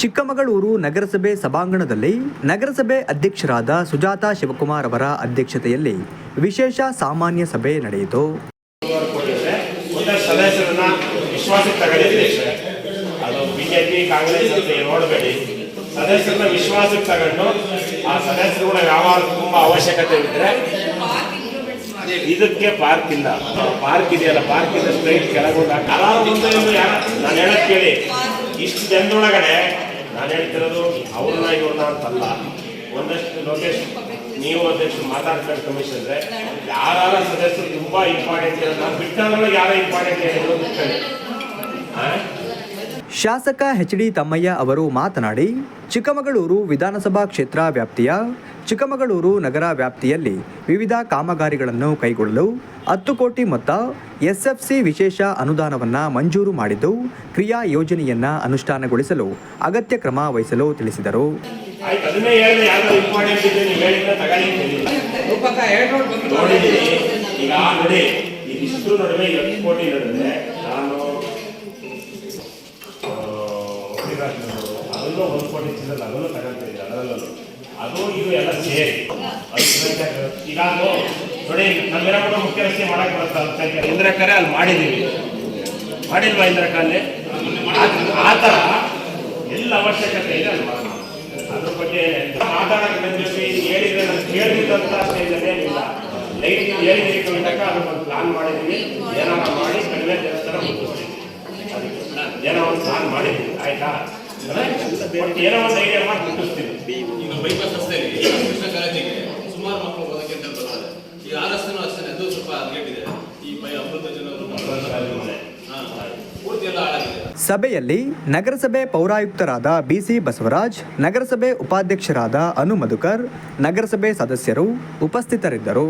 ಚಿಕ್ಕಮಗಳೂರು ನಗರಸಭೆ ಸಭಾಂಗಣದಲ್ಲಿ ನಗರಸಭೆ ಅಧ್ಯಕ್ಷರಾದ ಸುಜಾತಾ ಶಿವಕುಮಾರ್ ಅವರ ಅಧ್ಯಕ್ಷತೆಯಲ್ಲಿ ವಿಶೇಷ ಸಾಮಾನ್ಯ ಸಭೆ ನಡೆಯಿತು. ಸದಸ್ಯರನ್ನ ವಿಶ್ವಾಸಕ್ಕೆ ತಗೊಂಡು ಆ ಸದಸ್ಯರುಗಳ ವ್ಯವಹಾರ ತುಂಬಾ ಅವಶ್ಯಕತೆ ಇದ್ರೆ ಇದಕ್ಕೆ ಪಾರ್ಕ್ ಇಲ್ಲ. ಪಾರ್ಕ್ ಇದೆಯಲ್ಲ, ಪಾರ್ಕ್ ಇದೆ, ಸ್ಟ್ರೈಟ್ ಕೆಳಗೊಂಡು ನಾನು ಹೇಳಕ್ ಕೇಳಿ. ಇಷ್ಟು ಜನದೊಳಗಡೆ ನಾನು ಹೇಳ್ತಿರೋದು ಅವ್ರನ್ನ ಇವ್ರನ್ನ ಅಂತಲ್ಲ. ಒಂದಷ್ಟು ಲೋಕೇಶ್ ನೀವು ಒಂದಷ್ಟು ಮಾತಾಡ್ಕೊಂಡು ಕಮಿಷನ್ ಅಂದ್ರೆ ಯಾರ ಸದಸ್ಯರು ತುಂಬಾ ಇಂಪಾರ್ಟೆಂಟ್ ಇರೋದು ನಾನು ಬಿಟ್ಟಂದ್ರೆ ಯಾರ ಇಂಪಾರ್ಟೆಂಟ್ ಇರೋದು? ಶಾಸಕ ಎಚ್ ಡಿ ತಮ್ಮಯ್ಯ ಅವರು ಮಾತನಾಡಿ ಚಿಕ್ಕಮಗಳೂರು ವಿಧಾನಸಭಾ ಕ್ಷೇತ್ರ ವ್ಯಾಪ್ತಿಯ ಚಿಕ್ಕಮಗಳೂರು ನಗರ ವ್ಯಾಪ್ತಿಯಲ್ಲಿ ವಿವಿಧ ಕಾಮಗಾರಿಗಳನ್ನು ಕೈಗೊಳ್ಳಲು ಹತ್ತು ಕೋಟಿ ಮೊತ್ತ ಎಸ್ಎಫ್ಸಿ ವಿಶೇಷ ಅನುದಾನವನ್ನು ಮಂಜೂರು ಮಾಡಿದ್ದು ಕ್ರಿಯಾ ಯೋಜನೆಯನ್ನು ಅನುಷ್ಠಾನಗೊಳಿಸಲು ಅಗತ್ಯ ಕ್ರಮ ವಹಿಸಲು ತಿಳಿಸಿದರು. ಅದನ್ನು ಒಂದು ಕೋಟಿ ಚಿಲ್ಲರೆ ಅದನ್ನು ತಗೊಂತಿದ್ದೆ ಅದರಲ್ಲೂ ಅದು. ಇದು ಎಲ್ಲ ಸೇರಿ. ಅದು ಈಗ ಅದು ನೋಡಿ, ನಮ್ಮೆಲ್ಲ ಮುಖ್ಯ ರಸ್ತೆ ಮಾಡಕ್ ಬರುತ್ತೆ ಇಂದ್ರಕರೆ ಕರೆ ಅಲ್ಲಿ ಮಾಡಿದೀವಿ ಮಾಡಿಲ್ವಾ ಇಂದ್ರಕಲ್ಲಿ ಕಾಲೇ ಆ ಥರ ಎಲ್ಲ ಅವಶ್ಯಕತೆ ಇದೆ ಅಲ್ವಾ. ಅದ್ರ ಬಗ್ಗೆ ಮಾತಾಡಕ್ಕೆ ಬಂದಿದ್ವಿ ಹೇಳಿದ್ರೆ ನಾನು ಕೇಳಿದಂತ ಇಲ್ಲ ಲೈಟ್ ಹೇಳಿದ್ರಿ ಕವಿತಕ್ಕ ಅದಕ್ಕೊಂದು ಪ್ಲಾನ್ ಮಾಡಿದ್ವಿ ಏನಾರ ಮಾಡಿ ಕಡಿಮೆ ದೇವಸ್ಥಾನ ಮುಗಿಸ್ತೀವಿ. ಅದಕ್ಕೆ ಏನೋ ಒಂದು ಪ್ಲಾನ್ ಮಾಡಿದ್ದೀವಿ. ಆಯ್ತಾ? ಏನೋ ಒಂದು ಐಡಿಯಾ ಮಾಡಿ ಮುಗಿಸ್ತೀವಿ ಈಗ ಬೈಪಾಸ್ ರಸ್ತೆಯಲ್ಲಿ ಕೃಷ್ಣ ಕಾಲೇಜಿಗೆ ಸುಮಾರು ಮಕ್ಕಳು ಓದಕ್ಕೆ ಅಂತ ಬರ್ತಾರೆ. ಈಗ ಆ ರಸ್ತೆನೂ ಅಷ್ಟೇ ಅದು ಸ್ವಲ್ಪ ಗೇಟ್ ಇದೆ. ಈ ಪೈ ಅಮೃತ ಜನರು ಹಾ, ಪೂರ್ತಿ ಎಲ್ಲ ಹಾಳಾಗಿದೆ. ಸಭೆಯಲ್ಲಿ ನಗರಸಭೆ ಪೌರಾಯುಕ್ತರಾದ ಬಿಸಿ ಬಸವರಾಜ್ ನಗರಸಭೆ ಉಪಾಧ್ಯಕ್ಷರಾದ ಅನು ಮಧುಕರ್ ನಗರಸಭೆ ಸದಸ್ಯರು ಉಪಸ್ಥಿತರಿದ್ದರು.